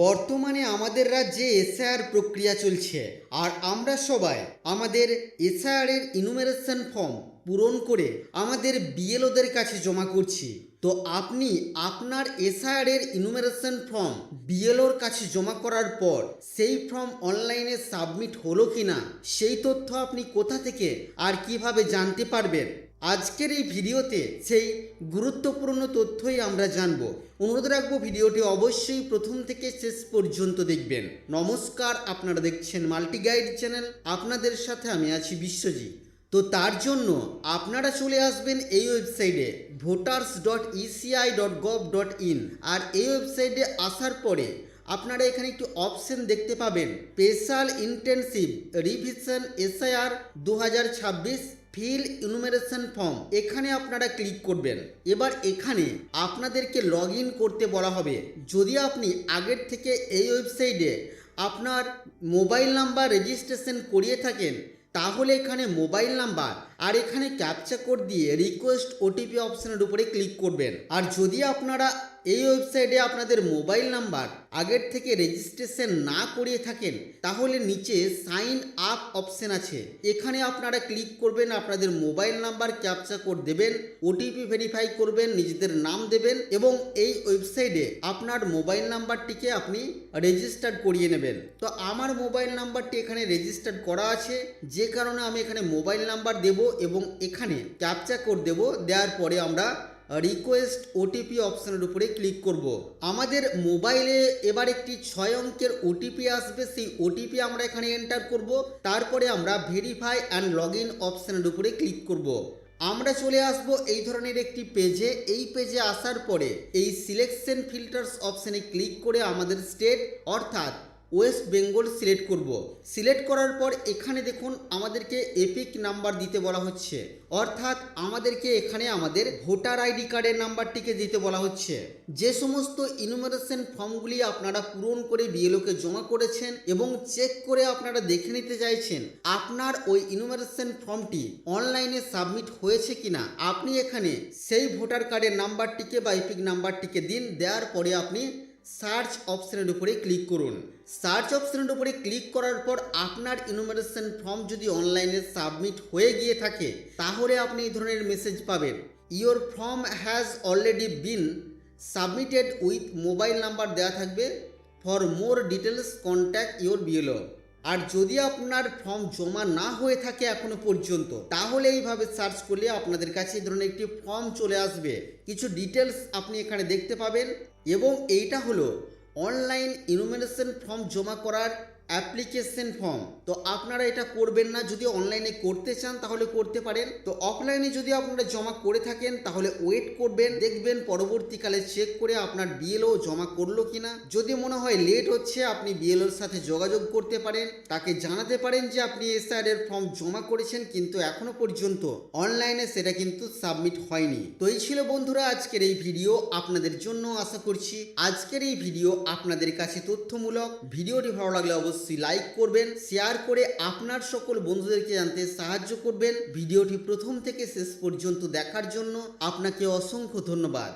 বর্তমানে আমাদের রাজ্যে এসআইআর প্রক্রিয়া চলছে। আর আমরা সবাই আমাদের এসআইআরের ইনুমেরেশন ফর্ম পূরণ করে আমাদের বিএলওদের কাছে জমা করছি। তো আপনি আপনার এসআইআরের ইনুমেরেশন ফর্ম বিএলওর কাছে জমা করার পর সেই ফর্ম অনলাইনে সাবমিট হলো কিনা, সেই তথ্য আপনি কোথা থেকে আর কীভাবে জানতে পারবেন? আজকের এই ভিডিওতে সেই গুরুত্বপূর্ণ তথ্যই আমরা জানব। অনুরোধ রাখব ভিডিওটি অবশ্যই প্রথম থেকে শেষ পর্যন্ত দেখবেন। নমস্কার, আপনারা দেখছেন মাল্টি গাইড চ্যানেল। আপনাদের সাথে আমি আছি বিশ্বজিৎ। তো তার জন্য আপনারা চলে আসবেন এই ওয়েবসাইটে voters dot ECI dot gov dot in আর এই ওয়েবসাইটে আসার পরে আপনারা এখানে একটি অপশন দেখতে পাবেন স্পেশাল ইন্টেনসিভ রিভিশন এসআইআর দু হাজার ছাব্বিশ ফিল ইনুমেরেশন ফর্ম এখানে আপনারা ক্লিক করবেন। এবার এখানে আপনাদেরকে লগ করতে বলা হবে। যদি আপনি আগের থেকে এই ওয়েবসাইটে আপনার মোবাইল নাম্বার রেজিস্ট্রেশন করিয়ে থাকেন, তাহলে এখানে মোবাইল নাম্বার আর এখানে ক্যাপচা কোড দিয়ে রিকোয়েস্ট ওটিপি অপশনের উপরে ক্লিক করবেন। আর যদি আপনারা এই ওয়েবসাইটে আপনাদের মোবাইল নাম্বার আগের থেকে রেজিস্ট্রেশন না করিয়ে থাকেন, তাহলে নিচে সাইন আপ অপশন আছে। এখানে আপনারা ক্লিক করবেন, আপনাদের মোবাইল নাম্বার ক্যাপচা কোড দেবেন, ওটিপি ভেরিফাই করবেন, নিজেদের নাম দেবেন এবং এই ওয়েবসাইটে আপনার মোবাইল নাম্বারটিকে আপনি রেজিস্টার করিয়ে নেবেন। তো আমার মোবাইল নাম্বারটি এখানে রেজিস্টার করা আছে, যে কারণে আমি এখানে মোবাইল নাম্বার দেব এবং এখানে ক্যাপচা কোড দেব, দেওয়ার পরে আমরা রিকোয়েস্ট ওটিপি অপশনের উপরে ক্লিক করব। আমাদের মোবাইলে এবার একটি ছয় অঙ্কের ওটিপি আসবে, সেই ওটিপি আমরা এখানে এন্টার করব। তারপরে আমরা ভেরিফাই অ্যান্ড লগ ইন অপশনের উপরে ক্লিক করব। আমরা চলে আসব এই ধরনের একটি পেজে এই পেজে আসার পরে এই সিলেকশন ফিল্টার্স অপশনে ক্লিক করে আমাদের স্টেট অর্থাৎ ওয়েস্ট বেঙ্গল সিলেক্ট করব। সিলেক্ট করার পর এখানে দেখুন আমাদেরকে এপিক নাম্বার দিতে বলা হচ্ছে। অর্থাৎ আমাদেরকে এখানে আমাদের ভোটার আইডি কার্ডের নাম্বারটিকে দিতে বলা হচ্ছে। যে সমস্ত ইনুমারেশন ফর্মগুলি আপনারা পূরণ করে বিএলওকে জমা করেছেন এবং চেক করে আপনারা দেখে নিতে চাইছেন, আপনার ওই ইনুমারেশন ফর্মটি অনলাইনে সাবমিট হয়েছে কিনা, আপনি এখানে সেই ভোটার কার্ডের নাম্বারটিকে বা এপিক নাম্বারটিকে দিন, দেওয়ার পরে আপনি সার্চ অপশনের উপরে ক্লিক করুন। সার্চ অপশনের উপরে ক্লিক করার পর আপনার ইনোমেশন ফর্ম যদি অনলাইনে সাবমিট হয়ে গিয়ে থাকে, তাহলে আপনি এই ধরনের মেসেজ পাবেন। Your form has already been submitted with mobile number দেওয়া থাকবে। For more details contact your BLO আর যদি আপনার ফর্ম জমা না হয়ে থাকে এখনও পর্যন্ত, তাহলে এইভাবে সার্চ করলে আপনাদের কাছে এই ধরনের একটি ফর্ম চলে আসবে। কিছু ডিটেলস আপনি এখানে দেখতে পাবেন এবং এইটা হলো অনলাইন ইনুমিনেশন ফর্ম জমা করার অ্যাপ্লিকেশন ফর্ম। তো আপনারা এটা করবেন না, যদি অনলাইনে করতে চান তাহলে করতে পারেন। তো অফলাইনে যদি আপনারা জমা করে থাকেন তাহলে ওয়েট করবেন, দেখবেন পরবর্তীকালে চেক করে আপনার বিএলও জমা করল কিনা। যদি মনে হয় লেট হচ্ছে, আপনি বিএলওর সাথে যোগাযোগ করতে পারেন। তাকে জানাতে পারেন যে আপনি এসআর এর ফর্ম জমা করেছেন কিন্তু এখনও পর্যন্ত অনলাইনে সেটা কিন্তু সাবমিট হয়নি। তো এই ছিল বন্ধুরা আজকের এই ভিডিও আপনাদের জন্য। আশা করছি আজকের এই ভিডিও আপনাদের কাছে তথ্যমূলক। ভিডিওটি ভালো লাগলে অবশ্যই লাইক করবেন শেয়ার করে আপনার সকল বন্ধুদেরকে জানতে সাহায্য করবেন। ভিডিওটি প্রথম থেকে শেষ পর্যন্ত দেখার জন্য আপনাকে অসংখ্য ধন্যবাদ।